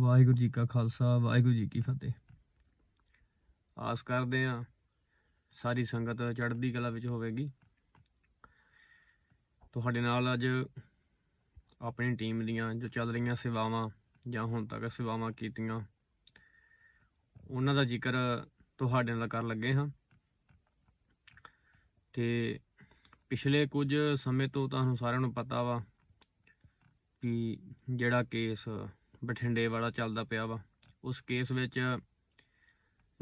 ਵਾਹਿਗੁਰੂ ਜੀ ਕਾ ਖਾਲਸਾ, ਵਾਹਿਗੁਰੂ ਜੀ ਕੀ ਫਤਿਹ। ਆਸ ਕਰਦੇ ਆ ਸਾਰੀ ਸੰਗਤ ਚੜ੍ਹਦੀ ਕਲਾ ਵਿੱਚ ਹੋਵੇਗੀ। ਤੁਹਾਡੇ ਨਾਲ ਅੱਜ ਆਪਣੀ ਟੀਮ ਦੀਆਂ ਜੋ ਚੱਲ ਰਹੀਆਂ ਸੇਵਾਵਾਂ ਜਾਂ ਹੁਣ ਤੱਕ ਸੇਵਾਵਾਂ ਕੀਤੀਆਂ, ਉਹਨਾਂ ਦਾ ਜ਼ਿਕਰ ਤੁਹਾਡੇ ਨਾਲ ਕਰਨ ਲੱਗੇ ਹਾਂ। ਤੇ ਪਿਛਲੇ ਕੁਝ ਸਮੇਂ ਤੋਂ ਤੁਹਾਨੂੰ ਸਾਰਿਆਂ ਨੂੰ ਪਤਾ ਵਾ ਕਿ ਜਿਹੜਾ ਕੇਸ ਬਠਿੰਡੇ ਵਾਲਾ ਚੱਲਦਾ ਪਿਆ ਵਾ। ਉਸ ਕੇਸ ਵਿੱਚ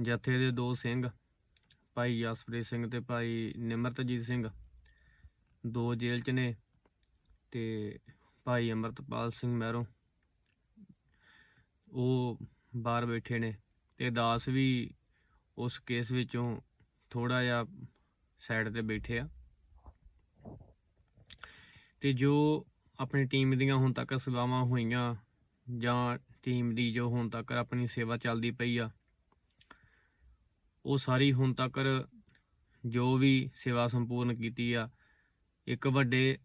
ਜਥੇ ਦੇ ਦੋ ਸਿੰਘ, ਭਾਈ ਜਸਪ੍ਰੀਤ ਸਿੰਘ ਤੇ ਭਾਈ ਨਿਮਰਤਜੀਤ ਸਿੰਘ, ਦੋ ਜੇਲ੍ਹ 'ਚ ਨੇ ਤੇ ਭਾਈ ਅਮਰਤਪਾਲ ਸਿੰਘ ਮਹਿਰੋਂ ਉਹ ਬਾਹਰ ਬੈਠੇ ਨੇ ਤੇ ਦਾਸ ਵੀ ਉਸ ਕੇਸ ਵਿੱਚੋਂ ਥੋੜਾ ਜਿਹਾ ਸਾਈਡ ਤੇ ਬੈਠੇ ਆ। ਤੇ ਜੋ ਆਪਣੀ ਟੀਮ ਦੀਆਂ ਹੁਣ ਤੱਕ ਸੇਵਾਵਾਂ ਹੋਈਆਂ ਜਾਂ ਟੀਮ ਦੀ ਜੋ ਹੁਣ ਤੱਕ ਆਪਣੀ ਸੇਵਾ ਚੱਲਦੀ ਪਈ ਆ, ਉਹ ਸਾਰੀ ਹੁਣ ਤੱਕ ਜੋ ਵੀ ਸੇਵਾ ਸੰਪੂਰਨ ਕੀਤੀ ਆ, ਇੱਕ ਵੱਡੇ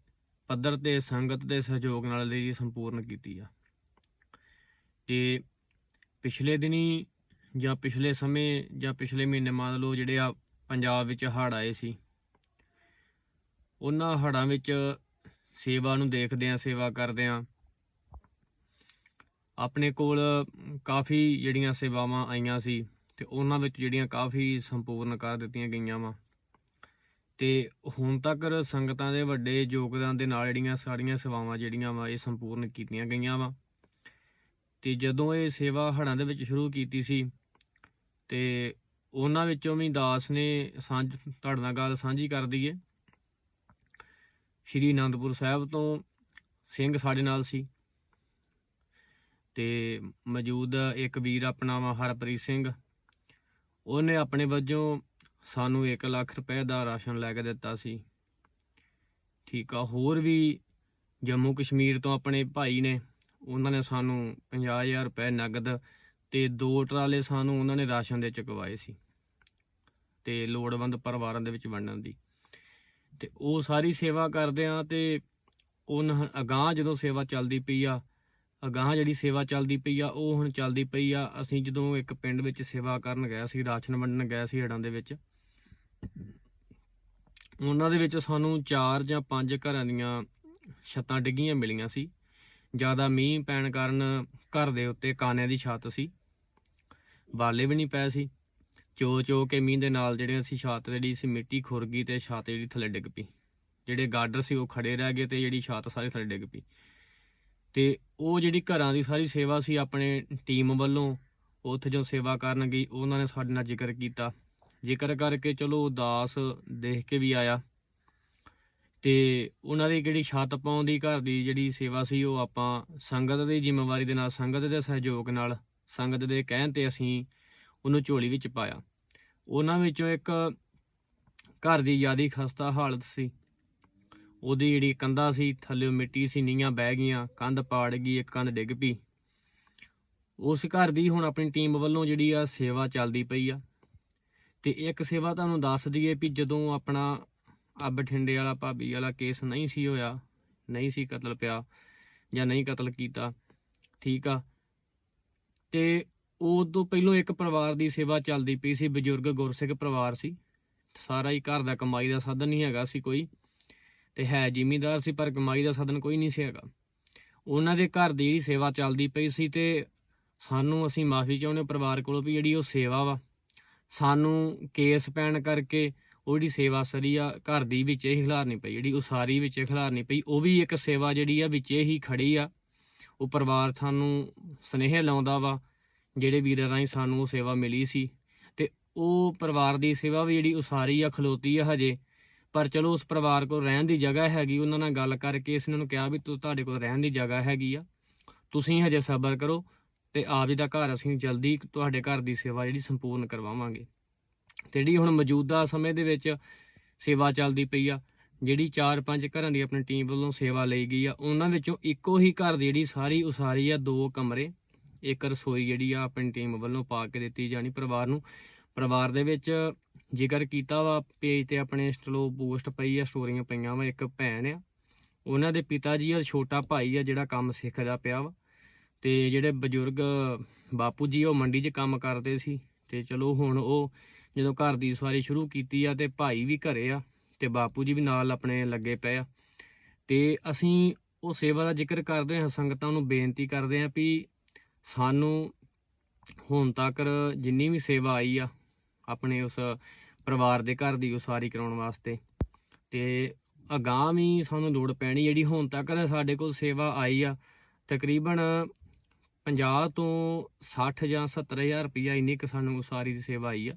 ਪੱਧਰ ਤੇ ਸੰਗਤ ਦੇ ਸਹਿਯੋਗ ਨਾਲ ਲਈ ਸੰਪੂਰਨ ਕੀਤੀ ਆ। ਤੇ ਪਿਛਲੇ ਦਿਨੀ ਜਾਂ ਪਿਛਲੇ ਸਮੇਂ ਜਾਂ ਪਿਛਲੇ ਮਹੀਨੇ ਮੰਨ ਲਓ ਜਿਹੜੇ ਆ ਪੰਜਾਬ ਵਿੱਚ ਹੜ੍ਹ ਆਏ ਸੀ, ਉਹਨਾਂ ਹੜ੍ਹਾਂ ਵਿੱਚ ਸੇਵਾ ਨੂੰ ਦੇਖਦੇ ਆ ਸੇਵਾ ਕਰਦੇ ਆ ਆਪਣੇ ਕੋਲ ਕਾਫੀ ਜਿਹੜੀਆਂ ਸੇਵਾਵਾਂ ਆਈਆਂ ਸੀ ਤੇ ਉਹਨਾਂ ਵਿੱਚ ਜਿਹੜੀਆਂ ਕਾਫੀ ਸੰਪੂਰਨ ਕਰ ਦਿੱਤੀਆਂ ਗਈਆਂ ਵਾ। ਤੇ ਹੁਣ ਤੱਕ ਸੰਗਤਾਂ ਦੇ ਵੱਡੇ ਯੋਗਦਾਨ ਦੇ ਨਾਲ ਜਿਹੜੀਆਂ ਸਾਰੀਆਂ ਸੇਵਾਵਾਂ ਜਿਹੜੀਆਂ ਵਾ, ਇਹ ਸੰਪੂਰਨ ਕੀਤੀਆਂ ਗਈਆਂ ਵਾ। ਤੇ ਜਦੋਂ ਇਹ ਸੇਵਾ ਹੜ੍ਹਾਂ ਦੇ ਵਿੱਚ ਸ਼ੁਰੂ ਕੀਤੀ ਸੀ ਤੇ ਉਹਨਾਂ ਵਿੱਚੋਂ ਵੀ ਦਾਸ ਨੇ ਸਾਂਝ, ਤੁਹਾਡੇ ਨਾਲ ਗੱਲ ਸਾਂਝੀ ਕਰ ਦਈਏ। ਸ਼੍ਰੀ ਅਨੰਦਪੁਰ ਸਾਹਿਬ ਤੋਂ ਸਿੰਘ ਸਾਡੇ ਨਾਲ ਸੀ। ਤੇ ਮੌਜੂਦ ਇੱਕ ਵੀਰ ਆਪਣਾ ਵਾ ਹਰਪ੍ਰੀਤ ਸਿੰਘ। ਉਹਨੇ ਆਪਣੇ ਵੱਜੋਂ ਸਾਨੂੰ 1 ਲੱਖ ਰੁਪਏ ਦਾ ਰਾਸ਼ਨ ਲੈ ਕੇ ਦਿੱਤਾ ਸੀ। ਠੀਕ ਆ, ਹੋਰ ਵੀ ਜੰਮੂ ਕਸ਼ਮੀਰ ਤੋਂ ਆਪਣੇ ਭਾਈ ਨੇ, ਉਹਨਾਂ ਨੇ ਸਾਨੂੰ 50000 ਰੁਪਏ ਨਗਦ ਤੇ ਦੋ ਟਰਾਲੇ ਸਾਨੂੰ ਉਹਨਾਂ ਨੇ ਰਾਸ਼ਨ ਦੇ ਚੁਕਵਾਏ ਸੀ ਤੇ ਲੋੜਵੰਦ ਪਰਿਵਾਰਾਂ ਦੇ ਵਿੱਚ ਵੰਡਣ ਦੀ। ਤੇ ਉਹ ਸਾਰੀ ਸੇਵਾ ਕਰਦੇ ਆ ਤੇ ਉਹਨਾਂ ਅਗਾਹ ਜਦੋਂ ਸੇਵਾ ਚੱਲਦੀ ਪਈ ਆ ਅਗਾਹ ਜਿਹੜੀ ਸੇਵਾ ਚੱਲਦੀ ਪਈ ਆ, ਉਹ ਹੁਣ ਚੱਲਦੀ ਪਈ ਆ। ਅਸੀਂ ਜਦੋਂ ਇੱਕ ਪਿੰਡ ਵਿੱਚ ਸੇਵਾ ਕਰਨ ਗਿਆ ਸੀ, ਰਾਸ਼ਨ ਵੰਡਣ ਗਿਆ ਸੀ ਹੜਾਂ ਦੇ ਵਿੱਚ, ਉਹਨਾਂ ਦੇ ਵਿੱਚ ਸਾਨੂੰ ਚਾਰ ਜਾਂ ਪੰਜ ਘਰਾਂ ਦੀਆਂ ਛੱਤਾਂ ਡਿੱਗੀਆਂ ਮਿਲੀਆਂ ਸੀ। ਜ਼ਿਆਦਾ ਮੀਂਹ ਪੈਣ ਕਾਰਨ ਘਰ ਦੇ ਉੱਤੇ ਕਾਨਿਆਂ ਦੀ ਛੱਤ ਸੀ ਬਾਲੇ ਵੀ ਨਹੀਂ ਪਏ ਸੀ। ਚੋ ਚੋ ਕੇ ਮੀਂਹ ਦੇ ਨਾਲ ਜਿਹੜੇ ਅਸੀਂ ਛੱਤ ਜਿਹੜੀ ਸੀ, ਮਿੱਟੀ ਖੁਰ ਗਈ ਤੇ ਛੱਤ ਜਿਹੜੀ ਥੱਲੇ ਡਿੱਗ ਪਈ। ਜਿਹੜੇ ਗਾਰਡਰ ਸੀ ਉਹ ਖੜੇ ਰਹਿ ਗਏ ਤੇ ਜਿਹੜੀ ਛੱਤ ਸਾਰੇ ਥੱਲੇ ਡਿੱਗ ਪਈ। ਤੇ ਉਹ ਜਿਹੜੀ ਘਰਾਂ ਦੀ ਸਾਰੀ ਸੇਵਾ ਸੀ ਆਪਣੇ ਟੀਮ ਵੱਲੋਂ, ਉੱਥੇ ਜੋ ਸੇਵਾ ਕਰਨ ਗਈ, ਉਹਨਾਂ ਨੇ ਸਾਡੇ ਨਾਲ ਜ਼ਿਕਰ ਕੀਤਾ। ਜ਼ਿਕਰ ਕਰਕੇ ਚਲੋ ਉਦਾਸ ਦੇਖ ਕੇ ਵੀ ਆਇਆ। ਤੇ ਉਹਨਾਂ ਦੀ ਜਿਹੜੀ ਛੱਤ ਪਾਉਣ ਦੀ ਘਰ ਦੀ ਜਿਹੜੀ ਸੇਵਾ ਸੀ, ਉਹ ਆਪਾਂ ਸੰਗਤ ਦੀ ਜ਼ਿੰਮੇਵਾਰੀ ਦੇ ਨਾਲ, ਸੰਗਤ ਦੇ ਸਹਿਯੋਗ ਨਾਲ, ਸੰਗਤ ਦੇ ਕਹਿਣ ਤੇ ਅਸੀਂ ਉਹਨੂੰ ਝੋਲੀ ਵਿੱਚ ਪਾਇਆ। ਉਹਨਾਂ ਵਿੱਚੋਂ ਇੱਕ ਘਰ ਦੀ ਜਿਆਦੀ ਖਸਤਾ ਹਾਲਤ ਸੀ। ਉਹਦੀ ਜਿਹੜੀ ਕੰਧਾ ਸੀ ਥੱਲੇ ਮਿੱਟੀ ਸੀ ਨੀਆਂ ਬਹਿ ਗਈਆਂ, ਕੰਧ ਪਾੜ ਗਈ, ਇੱਕ ਕੰਧ ਡਿੱਗ ਪਈ। ਉਸ ਘਰ ਦੀ ਹੁਣ ਆਪਣੀ ਟੀਮ ਵੱਲੋਂ ਜਿਹੜੀ ਆ ਸੇਵਾ ਚੱਲਦੀ ਪਈ ਆ। ਤੇ ਇੱਕ ਸੇਵਾ ਤੁਹਾਨੂੰ ਦੱਸ ਦਈਏ ਵੀ ਜਦੋਂ ਆਪਣਾ ਆ ਬਠਿੰਡੇ ਵਾਲਾ, ਭਾਬੀ ਵਾਲਾ ਕੇਸ ਨਹੀਂ ਸੀ ਹੋਇਆ, ਨਹੀਂ ਸੀ ਕਤਲ ਪਿਆ ਜਾਂ ਨਹੀਂ ਕਤਲ ਕੀਤਾ, ਠੀਕ ਆ। ਤੇ ਉਹ ਤੋਂ ਪਹਿਲਾਂ ਇੱਕ ਪਰਿਵਾਰ ਦੀ ਸੇਵਾ ਚੱਲਦੀ ਪਈ ਸੀ, ਬਜ਼ੁਰਗ ਗੁਰਸਿੱਖ ਪਰਿਵਾਰ ਸੀ। ਸਾਰਾ ਹੀ ਘਰ ਦਾ ਕਮਾਈ ਦਾ ਸਾਧਨ ਨਹੀਂ ਹੈਗਾ ਸੀ ਕੋਈ। ਤੇ ਹੈ ਜ਼ਿਮੀਂਦਾਰ ਸੀ, ਪਰ ਕਮਾਈ ਦਾ ਸਾਧਨ ਕੋਈ ਨਹੀਂ ਸੀ ਹੈਗਾ। ਉਹਨਾਂ ਦੇ ਘਰ ਦੀ ਜਿਹੜੀ ਸੇਵਾ ਚੱਲਦੀ ਪਈ ਸੀ ਤੇ ਸਾਨੂੰ ਅਸੀਂ ਮਾਫੀ ਚਾਹੁੰਦੇ ਪਰਿਵਾਰ ਕੋਲੋਂ ਵੀ ਜਿਹੜੀ ਉਹ ਸੇਵਾ ਵਾ। ਸਾਨੂੰ ਕੇਸ ਪੈਣ ਕਰਕੇ ਉਹ ਜਿਹੜੀ ਸੇਵਾ ਸਰੀ ਆ, ਘਰ ਦੀ ਵਿੱਚ ਹੀ ਖਿਲਾਰਨੀ ਪਈ, ਜਿਹੜੀ ਉਸਾਰੀ ਵਿੱਚ ਖਿਲਾਰਨੀ ਪਈ, ਉਹ ਵੀ ਇੱਕ ਸੇਵਾ ਜਿਹੜੀ ਆ ਵਿੱਚ ਹੀ ਖੜੀ ਆ। ਉਹ ਪਰਿਵਾਰ ਸਾਨੂੰ ਸਨੇਹ ਲਾਉਂਦਾ ਵਾ, ਜਿਹੜੇ ਵੀਰਾਂ ਰਾਹੀਂ ਸਾਨੂੰ ਉਹ ਸੇਵਾ ਮਿਲੀ ਸੀ। ਤੇ ਉਹ ਪਰਿਵਾਰ ਦੀ ਸੇਵਾ ਵੀ ਜਿਹੜੀ ਉਸਾਰੀ ਆ, ਖਲੋਤੀ ਆ ਹਜੇ। ਪਰ ਚਲੋ ਉਸ ਪਰਿਵਾਰ ਕੋਲ ਰਹਿਣ ਦੀ ਜਗ੍ਹਾ ਹੈਗੀ, ਉਹਨਾਂ ਨਾਲ ਗੱਲ ਕਰਕੇ ਇਸ ਨੂੰ ਕਿਹਾ ਵੀ ਤੁ- ਤੁਹਾਡੇ ਕੋਲ ਰਹਿਣ ਦੀ ਜਗ੍ਹਾ ਹੈਗੀ ਆ। ਤੁਸੀਂ ਹਜੇ ਸਬਰ ਕਰੋ ਤੇ ਆਪ ਜੀ ਦਾ ਘਰ ਅਸੀਂ ਜਲਦੀ ਤੁਹਾਡੇ ਘਰ ਦੀ ਸੇਵਾ ਜਿਹੜੀ ਸੰਪੂਰਨ ਕਰਵਾਵਾਂਗੇ। ਤੇ ਜਿਹੜੀ ਹੁਣ ਮੌਜੂਦਾ ਸਮੇਂ ਦੇ ਵਿੱਚ ਸੇਵਾ ਚੱਲਦੀ ਪਈ ਆ, ਜਿਹੜੀ 4-5 ਘਰਾਂ ਦੀ ਆਪਣੀ ਟੀਮ ਵੱਲੋਂ ਸੇਵਾ ਲਈ ਗਈ ਆ, ਉਹਨਾਂ ਵਿੱਚੋਂ ਇੱਕੋ ਹੀ ਘਰ ਦੀ ਜਿਹੜੀ ਸਾਰੀ ਉਸਾਰੀ ਆ, ਦੋ ਕਮਰੇ, ਇੱਕ ਰਸੋਈ ਜਿਹੜੀ ਆ ਆਪਣੀ ਟੀਮ ਵੱਲੋਂ ਪਾ ਕੇ ਦਿੱਤੀ ਜਾਣੀ ਪਰਿਵਾਰ ਨੂੰ। ਪਰਿਵਾਰ ਦੇ ਵਿੱਚ ਜ਼ਿਕਰ ਕੀਤਾ ਵਾ ਪੇਜ ਤੇ ਆਪਣੇ ਸਟਲੋ ਪੋਸਟ ਪਈ ਆ, ਸਟੋਰੀਆਂ ਪਈਆਂ ਵਾ, ਇੱਕ ਭੈਣ ਆ। ਉਹਨਾਂ ਦੇ ਪਿਤਾ ਜੀ ਆ, ਛੋਟਾ ਭਾਈ ਆ, ਜਿਹੜਾ ਕੰਮ ਸਿੱਖਦਾ ਪਿਆ ਵਾ। ਤੇ ਜਿਹੜੇ ਬਜ਼ੁਰਗ ਬਾਪੂ ਜੀ ਉਹ ਮੰਡੀ 'ਚ ਕੰਮ ਕਰਦੇ ਸੀ। ਤੇ ਚਲੋ ਹੁਣ ਉਹ ਜਦੋਂ ਘਰ ਦੀ ਸਵਾਰੀ ਸ਼ੁਰੂ ਕੀਤੀ ਆ ਤੇ ਭਾਈ ਵੀ ਘਰੇ ਆ ਤੇ ਬਾਪੂ ਜੀ ਵੀ ਨਾਲ ਆਪਣੇ ਲੱਗੇ ਪਏ ਆ। ਤੇ ਅਸੀਂ ਉਹ ਸੇਵਾ ਦਾ ਜ਼ਿਕਰ ਕਰਦੇ ਹਾਂ, ਸੰਗਤਾਂ ਨੂੰ ਬੇਨਤੀ ਕਰਦੇ ਹਾਂ ਵੀ ਸਾਨੂੰ ਹੁਣ ਤੱਕ ਜਿੰਨੀ ਵੀ ਸੇਵਾ ਆਈ ਆ ਆਪਣੇ ਉਸ ਪਰਿਵਾਰ ਦੇ ਘਰ ਦੀ ਉਸਾਰੀ ਕਰਾਉਣ ਵਾਸਤੇ। ਤੇ ਅਗਾਂਹ ਵੀ ਸਾਨੂੰ ਲੋੜ ਪੈਣੀ ਜਿਹੜੀ ਹੁਣ ਤੱਕ ਸਾਡੇ ਕੋਲ ਸੇਵਾ ਆਈ ਆ। ਤਕਰੀਬਨ 50 ਤੋਂ 60 ਜਾਂ 70000 ਰੁਪਈਆ ਇੰਨੀ ਕੁ ਸਾਨੂੰ ਉਸਾਰੀ ਦੀ ਸੇਵਾ ਆਈ ਆ।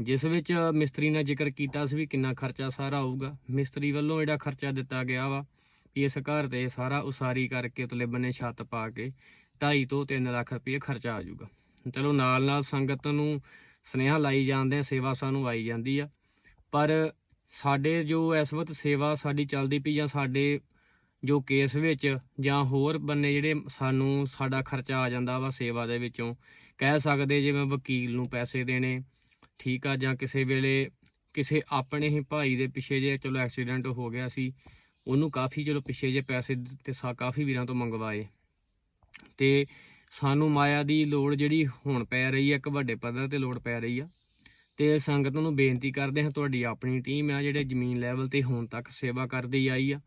ਜਿਸ ਵਿੱਚ ਮਿਸਤਰੀ ਨੇ ਜ਼ਿਕਰ ਕੀਤਾ ਸੀ ਵੀ ਕਿੰਨਾ ਖਰਚਾ ਸਾਰਾ ਆਊਗਾ। ਮਿਸਤਰੀ ਵੱਲੋਂ ਜਿਹੜਾ ਖਰਚਾ ਦਿੱਤਾ ਗਿਆ ਵਾ ਵੀ ਇਸ ਘਰ ਤੇ ਸਾਰਾ ਉਸਾਰੀ ਕਰਕੇ ਉਤਲੇ ਬੰਨੇ ਛੱਤ ਪਾ ਕੇ 2.5 ਤੋਂ 3 ਲੱਖ ਰੁਪਏ ਖਰਚਾ ਆ ਜਾਊਗਾ। ਚਲੋ ਨਾਲ ਨਾਲ ਸੰਗਤ ਨੂੰ ਸਨੇਹਾ ਲਾਈ ਜਾਂਦੇ ਆ, ਸੇਵਾ ਸਾਨੂੰ ਆਈ ਜਾਂਦੀ ਆ। ਪਰ ਸਾਡੇ ਜੋ ਇਸ ਵਕਤ ਸੇਵਾ ਸਾਡੀ ਚੱਲਦੀ ਪਈ ਜਾਂ ਸਾਡੇ ਜੋ ਕੇਸ ਵਿੱਚ ਜਾਂ ਹੋਰ ਬੰਨੇ ਜਿਹੜੇ ਸਾਨੂੰ ਸਾਡਾ ਖਰਚਾ ਆ ਜਾਂਦਾ ਵਾ ਸੇਵਾ ਦੇ ਵਿੱਚੋਂ, ਕਹਿ ਸਕਦੇ ਜਿਵੇਂ ਵਕੀਲ ਨੂੰ ਪੈਸੇ ਦੇਣੇ, ਠੀਕ ਆ, ਜਾਂ ਕਿਸੇ ਵੇਲੇ ਕਿਸੇ ਆਪਣੇ ਹੀ ਭਾਈ ਦੇ ਪਿੱਛੇ ਜੇ ਚਲੋ ਐਕਸੀਡੈਂਟ ਹੋ ਗਿਆ ਸੀ, ਉਹਨੂੰ ਕਾਫੀ ਚਲੋ ਪਿੱਛੇ ਜੇ ਪੈਸੇ ਤੇ ਸਾ, ਕਾਫੀ ਵੀਰਾਂ ਤੋਂ ਮੰਗਵਾਏ। ਤੇ ਸਾਨੂੰ ਮਾਇਆ ਦੀ ਲੋੜ ਜਿਹੜੀ ਹੁਣ ਪੈ ਰਹੀ ਹੈ ਇੱਕ ਵੱਡੇ ਪੱਧਰ ਤੇ ਲੋੜ ਪੈ ਰਹੀ ਆ। ਤੇ ਸੰਗਤ ਨੂੰ ਬੇਨਤੀ ਕਰਦੇ ਹਾਂ, ਤੁਹਾਡੀ ਆਪਣੀ ਟੀਮ ਆ ਜਿਹੜੇ ਜ਼ਮੀਨ ਲੈਵਲ ਤੇ ਹੁਣ ਤੱਕ ਸੇਵਾ ਕਰਦੀ ਆਈ ਆ।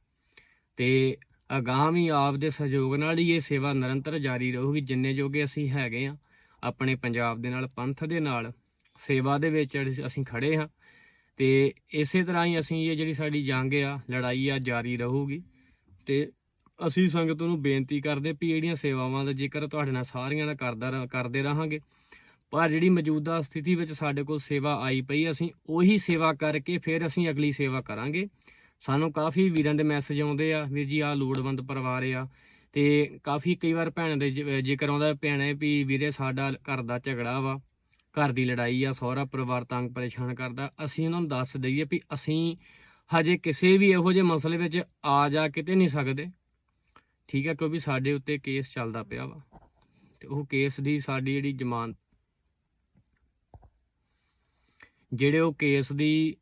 ਤੇ ਅਗਾਂਹ ਵੀ ਆਪ ਦੇ ਸਹਿਯੋਗ ਨਾਲ ਹੀ ਇਹ ਸੇਵਾ ਨਿਰੰਤਰ ਜਾਰੀ ਰਹੂਗੀ, ਜਿੰਨੇ ਜੋਗੇ ਅਸੀਂ ਹੈਗੇ ਆ, ਆਪਣੇ ਪੰਜਾਬ ਦੇ ਨਾਲ, ਪੰਥ ਦੇ ਨਾਲ, ਸੇਵਾ ਦੇ ਵਿੱਚ ਅਸੀਂ- ਅਸੀਂ ਖੜੇ ਹਾਂ। ਤੇ ਇਸੇ ਤਰ੍ਹਾਂ ਹੀ ਅਸੀਂ ਇਹ ਜਿਹੜੀ ਸਾਡੀ ਜੰਗ ਆ, ਲੜਾਈ ਆ, ਜਾਰੀ ਰਹੂਗੀ। ਤੇ ਅਸੀਂ ਸੰਗਤ ਨੂੰ ਬੇਨਤੀ ਕਰਦੇ ਵੀ ਜਿਹੜੀਆਂ ਸੇਵਾਵਾਂ ਦਾ ਜੇਕਰ ਤੁਹਾਡੇ ਨਾਲ ਸਾਰੀਆਂ ਦਾ ਕਰਦਾ ਰ- ਕਰਦੇ ਰਹਾਂਗੇ, ਪਰ ਜਿਹੜੀ ਮੌਜੂਦਾ ਸਥਿਤੀ ਵਿੱਚ ਸਾਡੇ ਕੋਲ ਸੇਵਾ ਆਈ ਪਈ, ਅਸੀਂ ਉਹੀ ਸੇਵਾ ਕਰਕੇ ਫਿਰ ਅਸੀਂ ਅਗਲੀ ਸੇਵਾ ਕਰਾਂਗੇ। ਸਾਨੂੰ ਕਾਫੀ ਵੀਰਾਂ ਦੇ ਮੈਸੇਜ ਆਉਂਦੇ ਆ, ਵੀਰ ਜੀ ਆ ਲੋੜਵੰਦ ਪਰਿਵਾਰ ਆ, ਤੇ ਕਾਫੀ ਕਈ ਵਾਰ ਭੈਣ ਦੇ ਜ਼ਿ- ਜ਼ਿਕਰ ਆਉਂਦਾ ਭੈਣੇ ਵੀ ਵੀਰੇ ਸਾਡਾ ਘਰ ਦਾ ਝਗੜਾ ਵਾ, ਘਰ ਦੀ ਲੜਾਈ ਆ, ਸਹੁਰਾ ਪਰਿਵਾਰ ਤੰਗ ਪਰੇਸ਼ਾਨ ਕਰਦਾ, ਅਸੀਂ ਉਹਨਾਂ ਨੂੰ ਦੱਸ ਦਈਏ ਵੀ ਅਸੀਂ ਹਜੇ ਕਿਸੇ ਵੀ ਇਹੋ ਜਿਹੇ ਮਸਲੇ ਵਿੱਚ ਆ ਜਾ ਕਿਤੇ ਨਹੀਂ ਸਕਦੇ। ਠੀਕ ਹੈ, ਕਿਉਂਕਿ ਸਾਡੇ ਉੱਤੇ ਕੇਸ ਚੱਲਦਾ ਪਿਆ ਵਾ। ਤੇ ਉਹ ਕੇਸ ਦੀ ਸਾਡੀ ਜਿਹੜੀ ਜ਼ਮਾਨਤ ਜਿਹੜੇ ਉਹ ਕੇਸ ਦੀ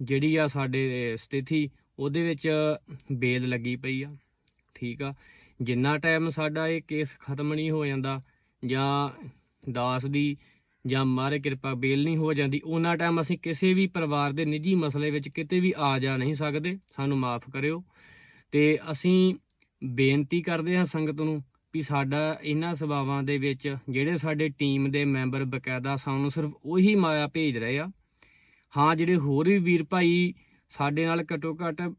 ਜਿਹੜੀ ਆ ਸਾਡੇ ਸਥਿਤੀ, ਉਹਦੇ ਵਿੱਚ ਬੇਲ ਲੱਗੀ ਪਈ ਆ। ਠੀਕ ਆ, ਜਿੰਨਾ ਟਾਈਮ ਸਾਡਾ ਇਹ ਕੇਸ ਖਤਮ ਨਹੀਂ ਹੋ ਜਾਂਦਾ, ਜਾਂ ਦਾਸ ਦੀ ਜਾਂ ਮਾਰੇ ਕਿਰਪਾ ਬੇਲ ਨਹੀਂ ਹੋ ਜਾਂਦੀ, ਉਹਨਾਂ ਟਾਈਮ ਅਸੀਂ ਕਿਸੇ ਵੀ ਪਰਿਵਾਰ ਦੇ ਨਿੱਜੀ ਮਸਲੇ ਵਿੱਚ ਕਿਤੇ ਵੀ ਆ ਜਾ ਨਹੀਂ ਸਕਦੇ। ਸਾਨੂੰ ਮਾਫ ਕਰਿਓ। ਤੇ ਅਸੀਂ ਬੇਨਤੀ ਕਰਦੇ ਹਾਂ ਸੰਗਤ ਨੂੰ ਵੀ ਸਾਡਾ ਇਹਨਾਂ ਸਭਾਵਾਂ ਦੇ ਵਿੱਚ ਜਿਹੜੇ ਸਾਡੇ ਟੀਮ ਦੇ ਮੈਂਬਰ ਬਕਾਇਦਾ ਸਾਨੂੰ ਸਿਰਫ ਉਹੀ ਮਾਇਆ ਭੇਜ ਰਹੇ ਆ। ਹਾਂ, ਜਿਹੜੇ ਹੋਰ ਵੀ ਵੀਰ ਭਾਈ ਸਾਡੇ ਨਾਲ ਘਟੋ ਘਟ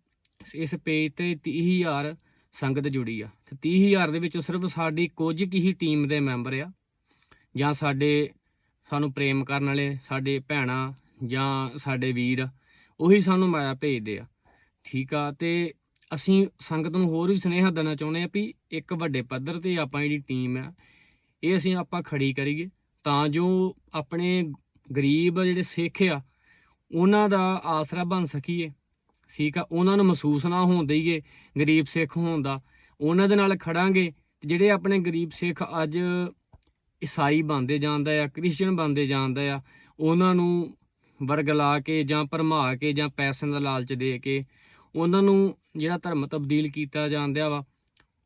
ਇਸ ਪੇਜ ਤੇ 30000 ਸੰਗਤ ਜੁੜੀ ਆ। ਤੇ 30000 ਦੇ ਵਿੱਚੋਂ ਸਿਰਫ ਸਾਡੀ ਕੁਝ ਕੁ ਹੀ ਟੀਮ ਦੇ ਮੈਂਬਰ ਆ। ਜਾਂ ਸਾਡੇ, ਸਾਨੂੰ ਪ੍ਰੇਮ ਕਰਨ ਵਾਲੇ, ਸਾਡੇ ਭੈਣਾਂ ਜਾਂ ਸਾਡੇ ਵੀਰ, ਉਹੀ ਸਾਨੂੰ ਮਾਇਆ ਭੇਜਦੇ ਆ। ਠੀਕ ਆ, ਤੇ ਅਸੀਂ ਸੰਗਤ ਨੂੰ ਹੋਰ ਵੀ ਸੁਨੇਹਾ ਦੇਣਾ ਚਾਹੁੰਦੇ ਆ ਵੀ ਇੱਕ ਵੱਡੇ ਪੱਧਰ ਤੇ ਆਪਾਂ ਜਿਹੜੀ ਟੀਮ ਆ, ਇਹ ਅਸੀਂ ਆਪਾਂ ਖੜੀ ਕਰੀਏ। ਤਾਂ ਜੋ ਆਪਣੇ ਗਰੀਬ ਜਿਹੜੇ ਸਿੱਖ ਆ, ਉਹਨਾਂ ਦਾ ਆਸਰਾ ਬਣ ਸਕੀਏ। ਠੀਕ ਆ, ਉਹਨਾਂ ਨੂੰ ਮਹਿਸੂਸ ਨਾ ਹੋਣ ਦਈਏ ਗਰੀਬ ਸਿੱਖ ਹੋਣ ਦਾ। ਉਹਨਾਂ ਦੇ ਨਾਲ ਖੜਾਂਗੇ ਜਿਹੜੇ ਆਪਣੇ ਗਰੀਬ ਸਿੱਖ ਅੱਜ ਈਸਾਈ ਬਣਦੇ ਜਾਂਦਾ ਆ ਕ੍ਰਿਸਚੀਅਨ ਬਣਦੇ ਜਾਂਦਾ ਆ, ਉਹਨਾਂ ਨੂੰ ਵਰਗ ਲਾ ਕੇ ਜਾਂ ਭਰਮਾ ਕੇ ਜਾਂ ਪੈਸੇ ਦਾ ਲਾਲਚ ਦੇ ਕੇ ਉਹਨਾਂ ਨੂੰ ਜਿਹੜਾ ਧਰਮ ਤਬਦੀਲ ਕੀਤਾ ਜਾਂਦਾ ਵਾ,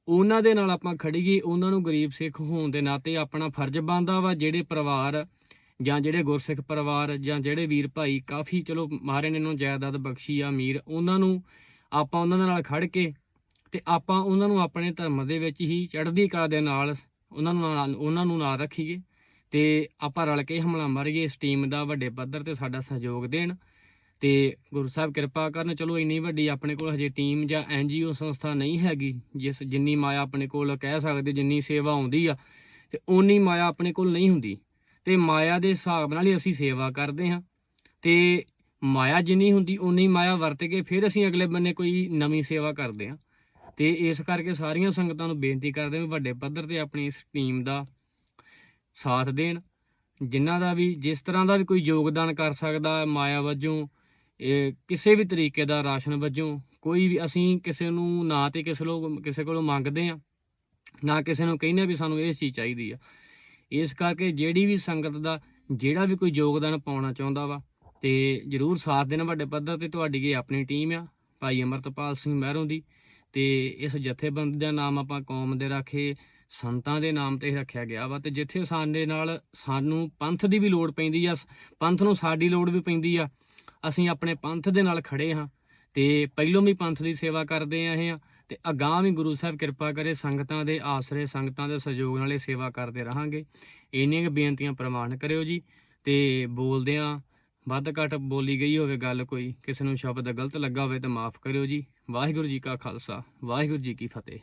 ਉਹਨਾਂ ਦੇ ਨਾਲ ਆਪਾਂ ਖੜੀਏ ਉਹਨਾਂ ਨੂੰ ਗਰੀਬ ਸਿੱਖ ਹੋਣ ਦੇ ਨਾਤੇ ਆਪਣਾ ਫਰਜ਼ ਬਣਦਾ ਵਾ, ਜਿਹੜੇ ਪਰਿਵਾਰ ਜਾਂ ਜਿਹੜੇ ਗੁਰਸਿੱਖ ਪਰਿਵਾਰ ਜਾਂ ਜਿਹੜੇ ਵੀਰ ਭਾਈ ਕਾਫੀ ਚਲੋ ਮਹਾਰਾਜ ਨੇ ਇਹਨਾਂ ਨੂੰ ਜਾਇਦਾਦ ਬਖਸ਼ੀ ਆ, ਅਮੀਰ, ਉਹਨਾਂ ਨੂੰ ਆਪਾਂ ਉਹਨਾਂ ਦੇ ਨਾਲ ਖੜ ਕੇ ਤੇ ਆਪਾਂ ਉਹਨਾਂ ਨੂੰ ਆਪਣੇ ਧਰਮ ਦੇ ਵਿੱਚ ਹੀ ਚੜ੍ਹਦੀ ਕਲਾ ਦੇ ਨਾਲ ਉਹਨਾਂ ਨੂੰ ਨਾਲ, ਉਹਨਾਂ ਨੂੰ ਨਾਲ ਰੱਖੀਏ ਤੇ ਆਪਾਂ ਰਲ ਕੇ ਹਮਲਾ ਮਾਰੀਏ, ਇਸ ਟੀਮ ਦਾ ਵੱਡੇ ਪੱਧਰ ਤੇ ਸਾਡਾ ਸਹਿਯੋਗ ਦੇਣ। ਤੇ ਗੁਰੂ ਸਾਹਿਬ ਕਿਰਪਾ ਕਰਨ, ਚਲੋ ਇੰਨੀ ਵੱਡੀ ਆਪਣੇ ਕੋਲ ਹਜੇ ਟੀਮ ਜਾਂ ਐਨਜੀਓ ਸੰਸਥਾ ਨਹੀਂ ਹੈਗੀ, ਜਿਸ ਜਿੰਨੀ ਮਾਇਆ ਆਪਣੇ ਕੋਲ ਕਹਿ ਸਕਦੇ, ਜਿੰਨੀ ਸੇਵਾ ਆਉਂਦੀ ਆ, ਤੇ ਓਨੀ ਮਾਇਆ ਆਪਣੇ ਕੋਲ ਨਹੀਂ ਹੁੰਦੀ। ਤੇ ਮਾਇਆ ਦੇ ਹਿਸਾਬ ਨਾਲ ਹੀ ਅਸੀਂ ਸੇਵਾ ਕਰਦੇ ਹਾਂ। ਤੇ ਮਾਇਆ ਜਿੰਨੀ ਹੁੰਦੀ, ਓਨੀ ਮਾਇਆ ਵਰਤ ਕੇ ਫਿਰ ਅਸੀਂ ਅਗਲੇ ਬੰਨੇ ਕੋਈ ਨਵੀਂ ਸੇਵਾ ਕਰਦੇ ਹਾਂ। ਤੇ ਇਸ ਕਰਕੇ ਸਾਰੀਆਂ ਸੰਗਤਾਂ ਨੂੰ ਬੇਨਤੀ ਕਰਦੇ ਹਾਂ ਵੀ ਵੱਡੇ ਪੱਧਰ ਤੇ ਆਪਣੀ ਇਸ ਟੀਮ ਦਾ ਸਾਥ ਦੇਣ, ਜਿਨ੍ਹਾਂ ਦਾ ਵੀ, ਜਿਸ ਤਰ੍ਹਾਂ ਦਾ ਵੀ ਕੋਈ ਯੋਗਦਾਨ ਕਰ ਸਕਦਾ ਮਾਇਆ ਵਜੋਂ ਇਹ ਕਿਸੇ ਵੀ ਤਰੀਕੇ ਦਾ ਰਾਸ਼ਨ ਵਜੋਂ ਕੋਈ ਵੀ ਅਸੀਂ ਕਿਸੇ ਨੂੰ ਨਾ ਤੇ ਕਿਸੇ ਲੋਕ, ਕਿਸੇ ਕੋਲੋਂ ਮੰਗਦੇ ਆ ਨਾ ਕਿਸੇ ਨੂੰ ਕਹਿੰਦੇ ਵੀ ਸਾਨੂੰ ਇਹ ਚੀਜ਼ ਚਾਹੀਦੀ ਆ। ਇਸ ਕਰਕੇ ਜਿਹੜੀ ਵੀ ਸੰਗਤ ਦਾ ਜਿਹੜਾ ਵੀ ਕੋਈ ਯੋਗਦਾਨ ਪਾਉਣਾ ਚਾਹੁੰਦਾ ਵਾ, ਤੇ ਜਰੂਰ ਸਾਥ ਦੇਣਾ ਵੱਡੇ ਪੱਧਰ ਤੇ, ਤੁਹਾਡੀ ਇਹ ਆਪਣੀ ਟੀਮ ਆ, ਭਾਈ ਅਮਰਤਪਾਲ ਸਿੰਘ ਮਹਿਰੋਂ ਦੀ, ਤੇ ਇਸ ਜਥੇਬੰਦੀ ਦਾ ਨਾਮ ਆਪਾਂ ਕੌਮ ਦੇ ਰਾਖੇ, ਸੰਤਾਂ ਦੇ ਨਾਮ ਤੇ ਰੱਖਿਆ ਗਿਆ ਵਾ, ਤੇ ਜਿੱਥੇ ਸਾਡੇ ਨਾਲ ਸਾਨੂੰ ਪੰਥ ਦੀ ਵੀ ਲੋੜ ਪੈਂਦੀ ਆ ਪੰਥ ਨੂੰ ਸਾਡੀ ਲੋੜ ਵੀ ਪੈਂਦੀ ਆ ਅਸੀਂ ਆਪਣੇ ਪੰਥ ਦੇ ਨਾਲ ਖੜੇ ਹਾਂ ਤੇ ਪਹਿਲੋਂ ਵੀ ਪੰਥ ਦੀ ਸੇਵਾ ਕਰਦੇ ਆਏ ਹਾਂ ਆ ਤੇ ਅਗਾਂਹ ਵੀ ਗੁਰੂ ਸਾਹਿਬ ਕਿਰਪਾ ਕਰੇ ਸੰਗਤਾਂ ਦੇ ਆਸਰੇ ਸੰਗਤਾਂ ਦੇ ਸਹਿਯੋਗ ਨਾਲ ਇਹ ਸੇਵਾ ਕਰਦੇ ਰਹਾਂਗੇ। ਇੰਨੀਆਂ ਕੁ ਬੇਨਤੀਆਂ ਪ੍ਰਮਾਣ ਕਰਿਓ ਜੀ ਤੇ ਬੋਲਦਿਆਂ ਵੱਧ ਘੱਟ ਬੋਲੀ ਗਈ ਹੋਵੇ ਗੱਲ ਕੋਈ, ਕਿਸੇ ਨੂੰ ਸ਼ਬਦ ਗਲਤ ਲੱਗਾ ਹੋਵੇ ਤਾਂ ਮਾਫ ਕਰਿਓ ਜੀ। ਵਾਹਿਗੁਰੂ ਜੀ ਕਾ ਖਾਲਸਾ, ਵਾਹਿਗੁਰੂ ਜੀ ਕੀ ਫਤਿਹ।